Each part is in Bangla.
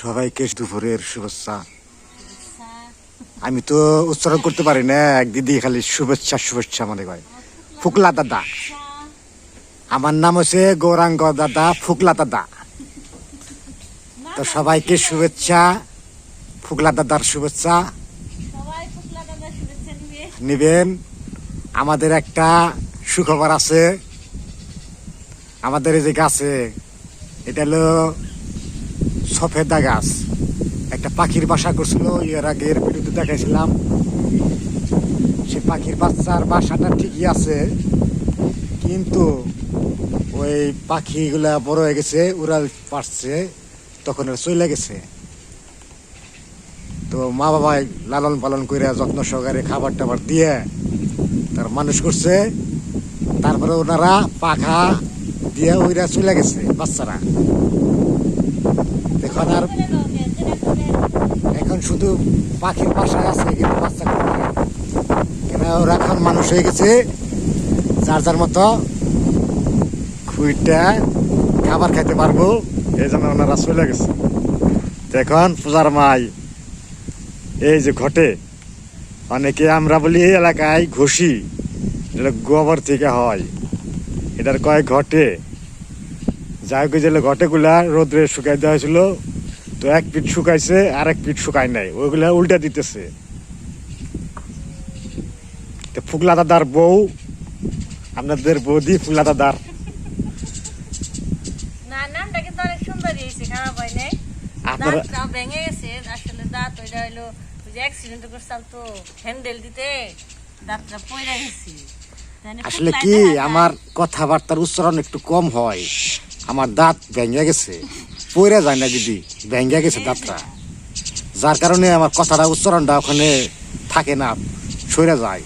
সবাইকে দুপুরের শুভেচ্ছা। আমি তো উচ্চারণ করতে পারি না এক দিদি খালি শুভেচ্ছা শুভেচ্ছা মনে কয় ফুকলা দাদা। আমার নাম হচ্ছে গৌরাঙ্গ দাদা ফুকলা দাদা। তো সবাইকে শুভেচ্ছা ফুকলা দাদার শুভেচ্ছা। নিবেন। আমাদের একটা সুখবর আছে। আমাদের এই যে গাছে এটা হলো সফেদা গাছ। একটা পাখির বাসা করছিল, এর আগের ভিডিওতে দেখাইছিলাম। সে পাখির বাচ্চার বাসাটা ঠিকই আছে, কিন্তু ওই পাখিগুলা বড় হয়ে গেছে, উড়াল পারছে, তখন চলে গেছে। তো মা বাবাই লালন পালন করে যত্ন সহকারে খাবার টাবার দিয়ে তার মানুষ করছে, তারপরে ওনারা পাখা দিয়ে ওইরা চলে গেছে, বাচ্চারা। এখন আর এখন শুধু পাখির বাসায় আছে কিন্তু বাচ্চা ওরা এখন মানুষ হয়ে গেছে। যার যার মতো খুঁইটা খাবার খাইতে পারব, এই জন্য ওনারা চলে গেছে। এখন পূজার মাই, এই যে ঘটে, অনেকে আমরা বলি এই এলাকায় ঘষি, এটা গোবর থেকে হয়। এটার কয় ঘটে? যাই হোক যে ঘটেগুলা রোদ্রে শুকাই দেওয়া হয়েছিল তো এক পিঠ শুকাইছে আর এক পিঠ শুকায় নাই। ওইগুলা উল্টা দিতেছে। তো ফুকলা দাদার বউ আপনাদের বৌদি ফুকলা দাদার আপনারা ভেঙে গেছে আসলে দাঁত ওইটা হইল অ্যাক্সিডেন্ট করছিলাম তো হ্যান্ডেল দিতে দাঁতটা পড়ে গেছে। আসলে কি আমার কথাবার্তার উচ্চারণ একটু কম হয়। আমার দাঁত ভেঙে গেছে। পড়ে যায় না দিদি ভেঙে গেছে দাঁতটা। যার কারণে আমার কথাটা উচ্চারণটা ওখানে থাকে না সরে যায়।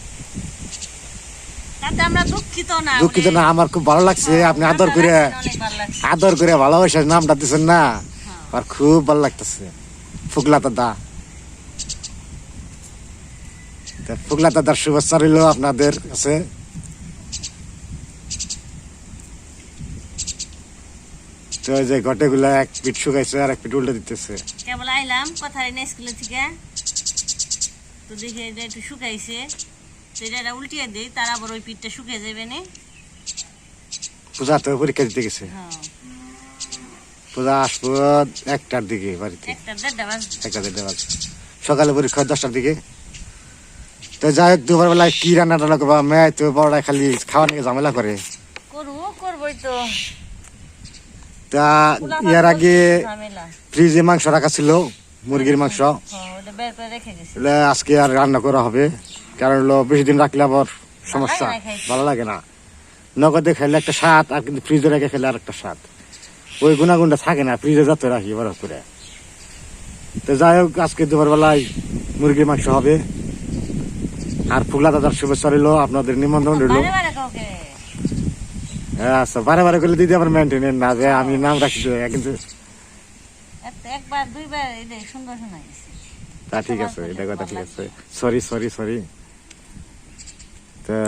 দুঃখিত না আমার খুব ভালো লাগছে আপনি আদর করে। আদর করে ভালোবাসে নামটা দিচ্ছেন না আর খুব ভালো লাগতেছে। ফুকলা দাদা। ফুকলা দাদার শুভেচ্ছা রইল আপনাদের কাছে। তো যে ঘটেগুলা এক শুকাইছে আর এক উল্টে দিতেছে। কেবল আইলাম কথা না স্কুলে থেকে। তো দেখে এটা একটু শুকাইছে। তো এটা উল্টিয়ে দিই তার আবার ওই পিঠটা শুকিয়ে যাবে না। পূজা তো পরীক্ষা দিতে গেছে। হ্যাঁ। পূজা আসব একটার দিকে বাড়িতে। একটা দেড়টা বাজবে বাজে। সকালে পরীক্ষা দশটার দিকে। তো যাই হোক দুপুর বেলায় কি রান্না টান্না করবা? মেয়ে তো বড়রা খালি খাওয়া নিয়ে ঝামেলা করে। করব করবোই তো। তা ইয়ার আগে ফ্রিজে মাংস রাখা ছিল মুরগির মাংস। আজকে আর রান্না করা হবে কারণ হলো বেশি দিন রাখলে আবার সমস্যা ভালো লাগে না। নগদে খেলে একটা স্বাদ আর কিন্তু ফ্রিজে রেখে খেলে আর একটা স্বাদ। ওই গুণাগুণটা থাকে না ফ্রিজে যত রাখি বড় করে। তো যাই হোক আজকে দুপুর বেলায় মুরগির মাংস হবে। আর ফুগলা দাদার শুভেচ্ছা রইল আপনাদের নিমন্ত্রণ রইল বারে বারে কাউকে হ্যাঁ আচ্ছা বারে বারে করলে দিদি আমার না যে আমি নাম রাখি কিন্তু একবার দুইবার এটা সুন্দর শোনা তা ঠিক আছে এটা কথা ঠিক আছে। সরি সরি সরি তা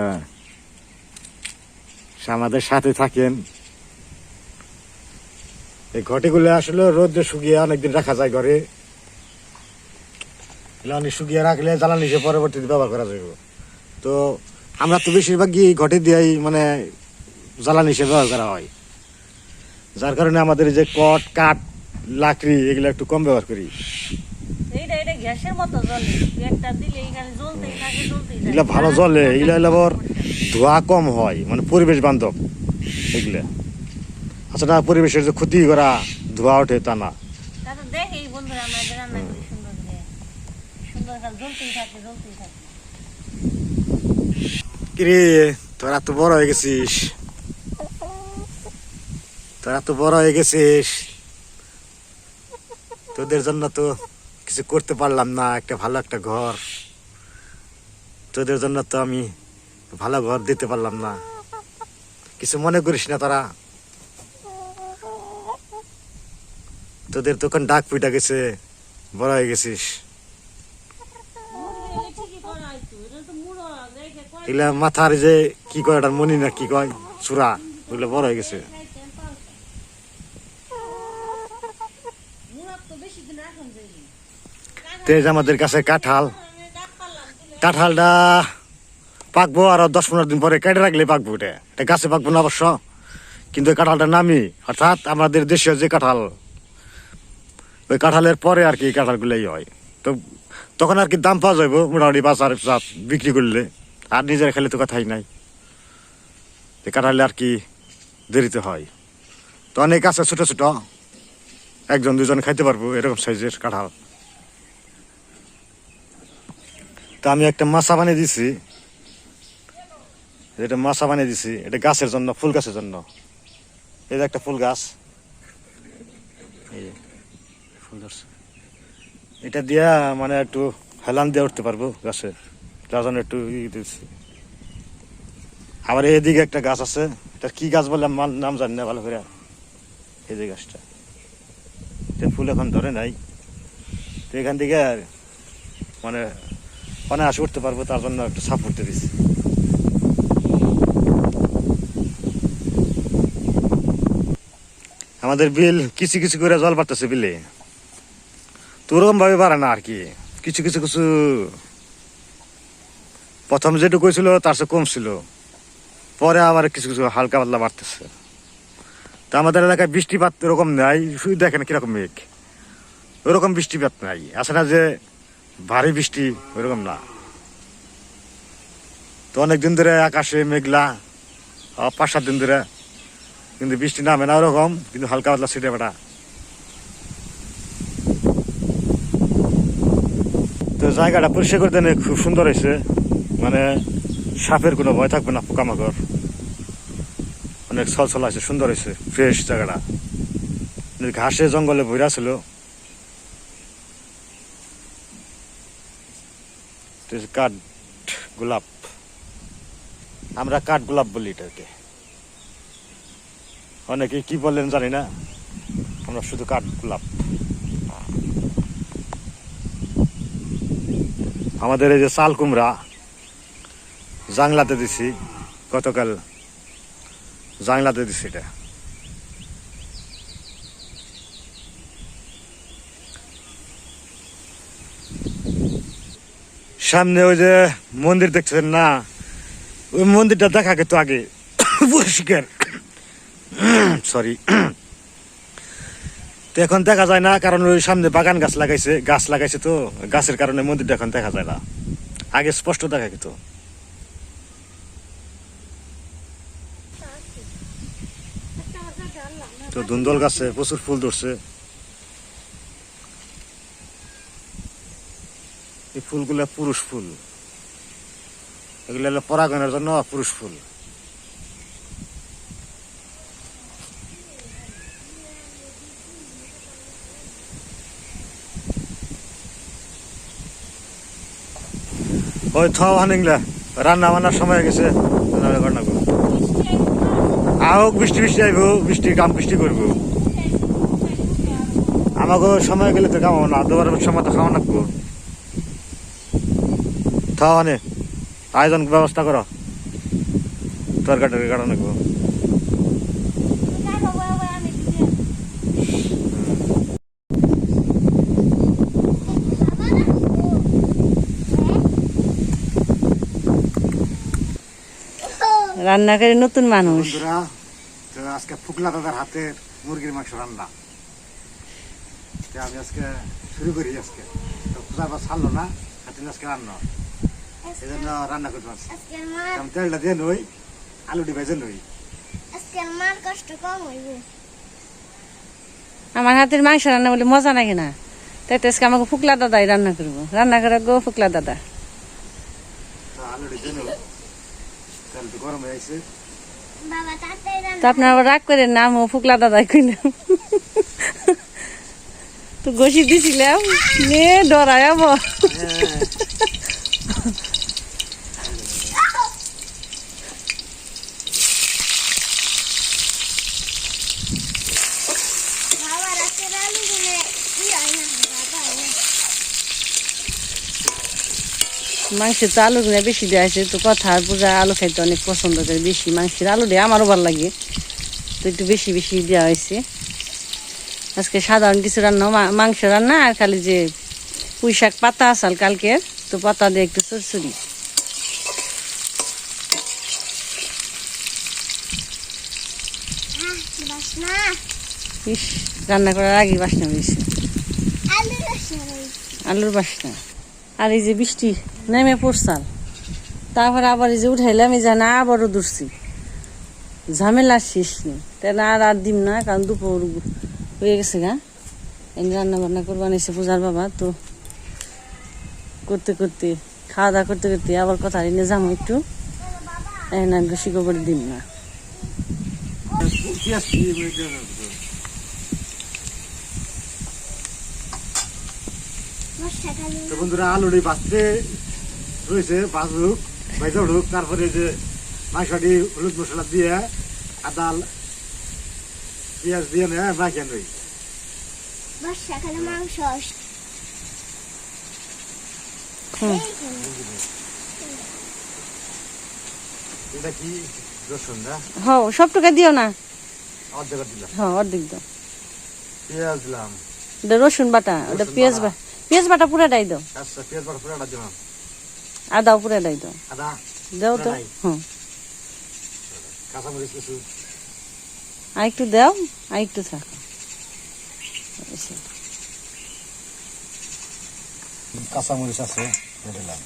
আমাদের সাথে থাকেন। এই ঘটিগুলো আসলে রোদ্রে শুকিয়ে অনেকদিন রাখা যায় ঘরে। অনেক শুকিয়ে রাখলে জ্বালানি হিসেবে পরবর্তীতে ব্যবহার করা যাবে তো আমরা তো বেশিরভাগই ঘটে দিয়েই মানে জ্বালানি হিসেবে ব্যবহার করা হয়। যার কারণে আমাদের এই যে কট কাঠ লাকড়ি এগুলো একটু কম ব্যবহার করি। এগুলা ভালো জলে এগুলা আবার ধোয়া কম হয় মানে পরিবেশ বান্ধব এগুলা। আচ্ছা না পরিবেশের যে ক্ষতি করা ধোয়া ওঠে তা না। কিরে। তোরা তো বড় হয়ে গেছিস। তোরা তো বড় হয়ে গেছিস। তোদের জন্য তো কিছু করতে পারলাম না, একটা ভালো একটা ঘর। তোদের জন্য তো আমি ভালো ঘর দিতে পারলাম না। কিছু মনে করিস না তোরা। তোদের তখন ডাক পিটা গেছে, বড় হয়ে গেছিস। এগুলা মাথার যে কি কয় মনি না কি কয় চূড়া ওগুলো বড় হয়ে গেছে মুড়ার তো বেশি তো এই যে আমাদের কাছে কাঁঠাল। কাঁঠালটা পাকবো আর দশ পনেরো দিন পরে। কেটে রাখলে পাকবো এটা। গাছে পাকবো না অবশ্য। কিন্তু কাঁঠালটা নামি অর্থাৎ আমাদের দেশীয় যে কাঁঠাল, ওই কাঁঠালের পরে আর কি কাঁঠালগুলোই হয়। তো তখন আর কি দাম পাওয়া যাবে মোটামুটি বাজার জাত বিক্রি করলে। আর নিজের খেলে তো কথাই নাই। কাঁঠালে আর কি দেরিতে হয়। তো অনেক আছে ছোটো ছোটো। একজন দুজন খাইতে পারব এরকম সাইজের কাঁঠাল। তা আমি একটা মাছা বানিয়ে দিছি। এটা মাছা বানিয়ে দিছি, এটা গাছের জন্য, ফুল গাছের জন্য। যে একটা ফুল গাছ। এটা দিয়া মানে একটু হেলান দিয়ে উঠতে পারব গাছে। যার জন্য একটু দিচ্ছি আবার এদিকে একটা গাছ আছে। এটা কি গাছ বলে নাম জানি না ভালো করে। এই যে গাছটা। এটা ফুল এখন ধরে নাই। তো এখান থেকে মানে অনায়াসে উঠতে পারব, তার জন্য একটু সাপ উঠতে দিছি আমাদের বিল কিছু কিছু করে জল বাড়তেছে বিলে। তো ওরকম ভাবে বাড়ে না আর কি কিছু কিছু কিছু প্রথম যেটুকু ছিল তার চেয়ে কম ছিল। পরে আবার কিছু কিছু হালকা পাতলা বাড়তেছে। তা আমাদের এলাকায় বৃষ্টিপাত এরকম নাই, শুধু দেখেন কীরকম মেঘ। ওরকম বৃষ্টিপাত নাই। আসে না যে ভারী বৃষ্টি ওইরকম না। তো অনেক দিন ধরে আকাশে মেঘলা পাঁচ সাত দিন ধরে। কিন্তু বৃষ্টি নামে না ওরকম, কিন্তু হালকা পাতলা ছিটে বেটা। তো জায়গাটা পরিষ্কার করতে নিয়ে খুব সুন্দর হয়েছে। মানে সাপের কোনো ভয় থাকবে না পোকামাকড়। অনেক ছলছল আছে, সুন্দর হয়েছে ফ্রেশ জায়গাটা। ঘাসে জঙ্গলে ভরা ছিল তো এই যে কাঠ গোলাপ আমরা কাঠ গোলাপ বলি এটাকে অনেকে কি বললেন জানি না আমরা শুধু কাঠ গোলাপ আমাদের এই যে চাল কুমড়া জাংলাতে দিছি গতকাল জাংলাতে দিছি এটা সামনে ওই যে মন্দির দেখছেন না? ওই মন্দিরটা দেখা গেত আগে। পরিষ্কার সরি তো এখন দেখা যায় না, কারণ ওই সামনে বাগান গাছ লাগাইছে গাছ লাগাইছে তো। গাছের কারণে মন্দিরটা এখন দেখা যায় না। আগে স্পষ্ট দেখা গেত তো। ধুন্দল গাছে প্রচুর ফুল ধরছে। এই ফুলগুলো পুরুষ ফুল। এগুলো হলো পরাগণের জন্য পুরুষ ফুল। ওই থাও রান্না বান্নার সময় গেছে রান্না আহক, বৃষ্টি বৃষ্টি আইব, বৃষ্টি কাম বৃষ্টি করব। আমাকে সময় গেলে তো কামাবো না দুবার সময় তো খাওয়া থাও হানে আয়োজন ব্যবস্থা করো। তরকারি টরকারি কাটা লাগবো রান্না করে নতুন মানুষ। আজকে ফুকলা দাদার হাতে মুরগির মাংস রান্না। আমি আজকে শুরু করি আজকে। তো ছাড়লো না হাতে আজকে রান্না। এই জন্য রান্না করতে পারছি। আমি তেলটা দিয়ে নই আলু ডিভাইজে নই। আজকের মার কষ্ট কম হইব। আমার হাতের মাংস রান্না বলে মজা লাগে না। তাই তো আজকে আমাকে ফুকলা দাদাই রান্না করব। রান্না করে গো ফুকলা দাদা। তো হয়ে আপনার আবার রাগ করেন না আমি ফুকলা দাদাই কইলাম। তো ঘষি দিছিলাম নে ডরাই আবার বাবা রাতের আলু গুনে কি হয় না বাবা হয় না মাংসের তো আলু গুলো বেশি দেওয়া আছে তো কথা আর পূজা আলু খাইতে অনেক পছন্দ করে বেশি। মাংসের আলু দেয় আমারও ভালো লাগে তো একটু বেশি বেশি দেওয়া হয়েছে। আজকে সাধারণ কিছু রান্না মাংস রান্না আর খালি যে পুঁই শাক পাতা আসাল কালকে তো পাতা দিয়ে একটু ইস রান্না করার আগে বাসনা হয়েছে। আলুর বাসনা। আর এই যে বৃষ্টি নেমে পড়ছাল তারপরে আবার এই যে উঠাইলাম এই জানা আবারও দূরছি ঝামেলা শেষ নেই। না আর আর দিম না, কারণ দুপুর হয়ে গেছে গা। এনে রান্না বান্না করবা নিছে পূজার বাবা, তো করতে করতে, খাওয়া দাওয়া করতে করতে আবার কথা এনে যাব একটু। আর বেশি করে দিম না বর্ষাকালে তো বন্ধুরা আলুটি বাঁচতে রয়েছে বাঁচুক ভাইজা উঠুক তারপরে যে মাংসটি হলুদ মশলা দিয়ে আদা পেঁয়াজ দিয়ে নেয় মাখিয়ে নই। বর্ষাকালে মাংস। হুম। এটা কি? রসুন না? দিও না। অর্ধেক দিলাম। হ্যাঁ অর্ধেক দাও। পেঁয়াজ দিলাম। রসুন বাটা ওটা পেঁয়াজ বাটা। পেঁয়াজ বাটা পুরাটাই দাও। আচ্ছা পেঁয়াজ বাটা পুরোটা দিলাম। আদাও পুরাটাই দাও। আদা? দাও তো? হুম। কাঁচামরিচ কিছু? আর একটু দাও আর একটু থাকো। এসে। কাঁচামরিচ আছে দিয়ে দিলাম।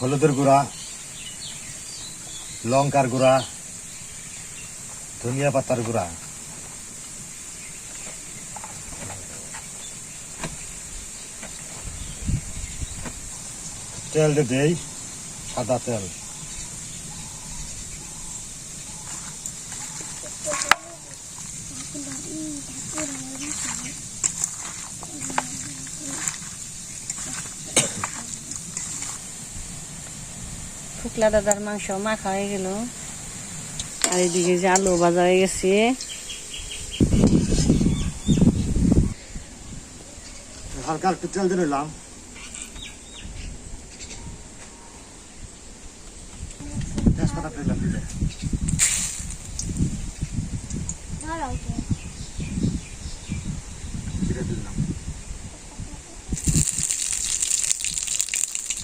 হলুদের গুঁড়া লঙ্কার গুঁড়া ধনিয়া পাতার গুঁড়া। তেল দেই সাদা তেল। শুকলা দাদার মাংস মাখা হয়ে গেল। আর এদিকে যে আলু ভাজা হয়ে গেছে। হালকা একটু তেল দিয়ে জিরে দিলাম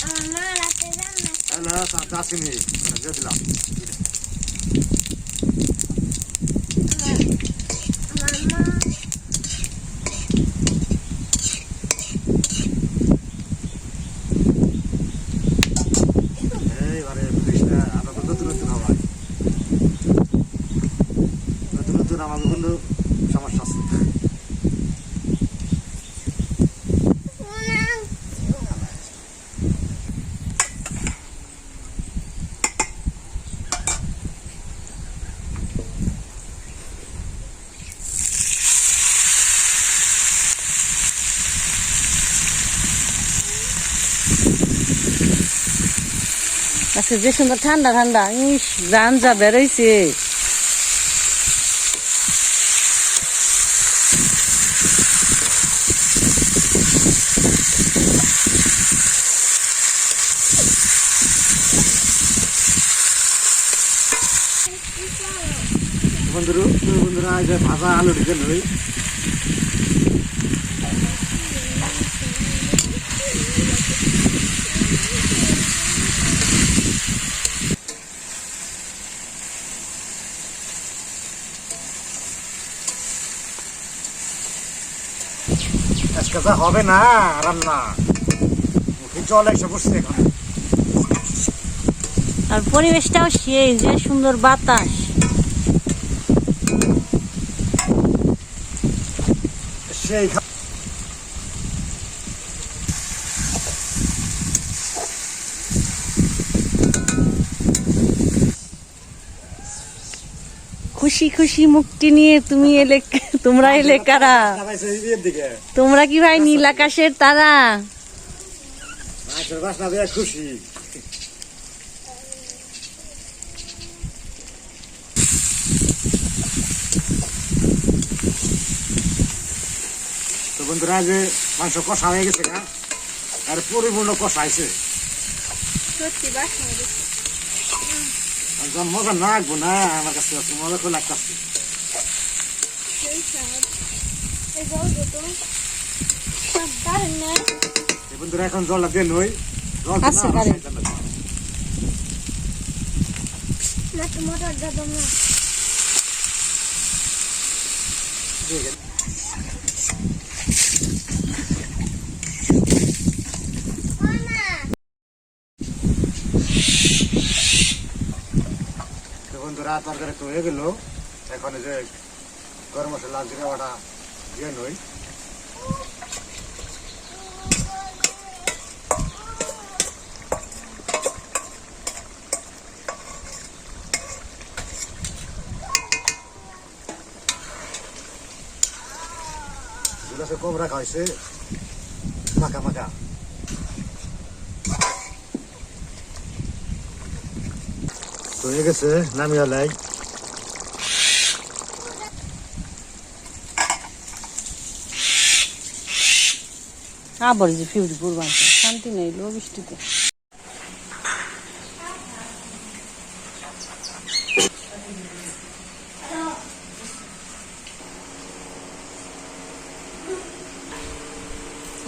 আমার মা রাতে রান্না তাহলে দাসিনি দিয়ে দিলাম জিরে। আমার মা এইবারে বুঝিস না আমরা তো নতুন নতুন হওয়ার নতুন নতুন আমাদের কিন্তু সমস্যা আছে আচ্ছা যে সুন্দর ঠান্ডা ঠান্ডা। ইস রান যা বেরোইছে। বন্ধুরা বন্ধুরা ভাজা আলু ঢুকে নই যা হবে না রান্না। মুখে জল এসে বসছে এখন। আর পরিবেশটাও সেই যে সুন্দর বাতাস। সেই খুশি খুশি মুক্তি নিয়ে তুমি এলে তোমরা এলে কারা নামাইছে এই বিয়ের দিকে। তোমরা কি ভাই নীল আকাশের তারা? খুশি। তো বন্ধুরা যে মাংস কষা হয়ে গেছে গা আর পরিপূর্ণ কষা হয়েছে। সত্যি বাসনা মাংস যখন মজা না আসব না আমার কাছে আছে মজা করে লাগতেছে। জল দুটো সব দারুণ না এই বন্ধুরা এখন জলটা দিয়ে নই জল আছে কারেন্ট। না টমেটোর দাদা না। তো বন্ধুরা তরকারি তো হয়ে গেল। এখন যে গরম মশলা, জিরা বাটা, দিয়ে নই। গুলাসে কম রাখা হয়েছে, মাখা মাখা। হয়ে গেছে, নামিয়া আবার যে ফিউরি পূর্বাঞ্চল শান্তি নেই লো বৃষ্টিতে।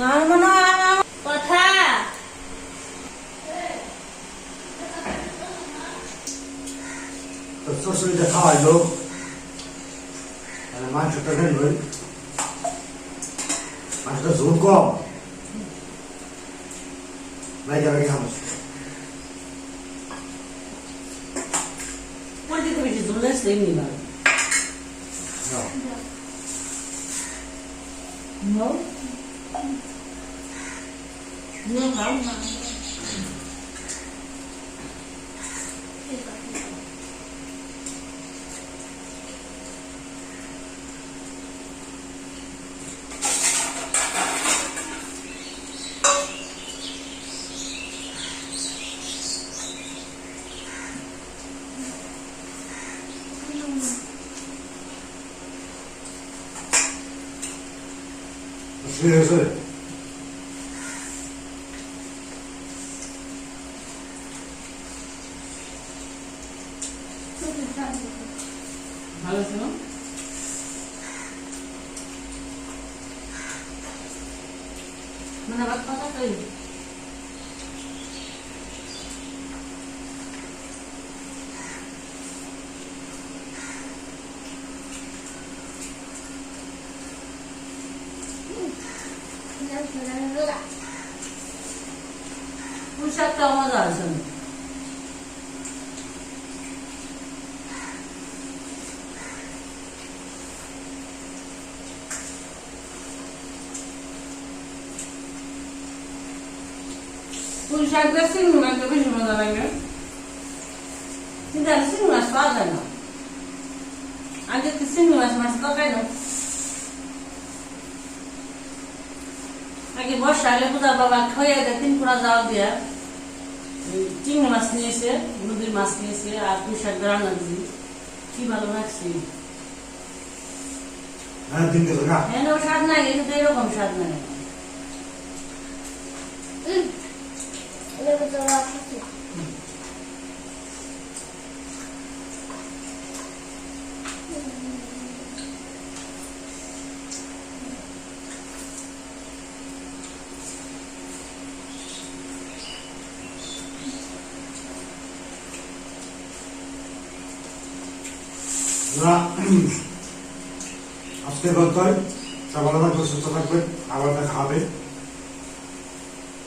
আর কথা। তো শ্বশুরিটা খাওয়াইলো মানে মাংসটা নেই মাংসটা ঝোল কম। নাই যাবে খামো কোন দিকে বেশি ঝুলে সেমনি ভালো No. No, no, no. শুয়ে গেছে ভালো ছিল মানে আবার কথা পোশাকটা মজা আছে না পুঁই শাক দিয়ে চিংড়ি মাছটা বেশি মজা লাগে কিন্তু আর চিংড়ি মাছ পাওয়া যায় না আগে তো চিংড়ি মাছ মাছ তরকারি না আগে বর্ষা হলে পূজা বাবা খাইয়ে দেয় তিন পুরা জাল দিয়া চিংড়ি মাছ নিয়েছে নদীর মাছ নিয়েছে আর পুঁই শাক দিয়ে রান্না দিয়েছি কি ভালো লাগছে হ্যাঁ স্বাদ নাই কিন্তু এরকম স্বাদ নাই। এগুলো তো রাখছি না আজকে গল্প সকালে থাকবে সুস্থ থাকবে আবার দেখা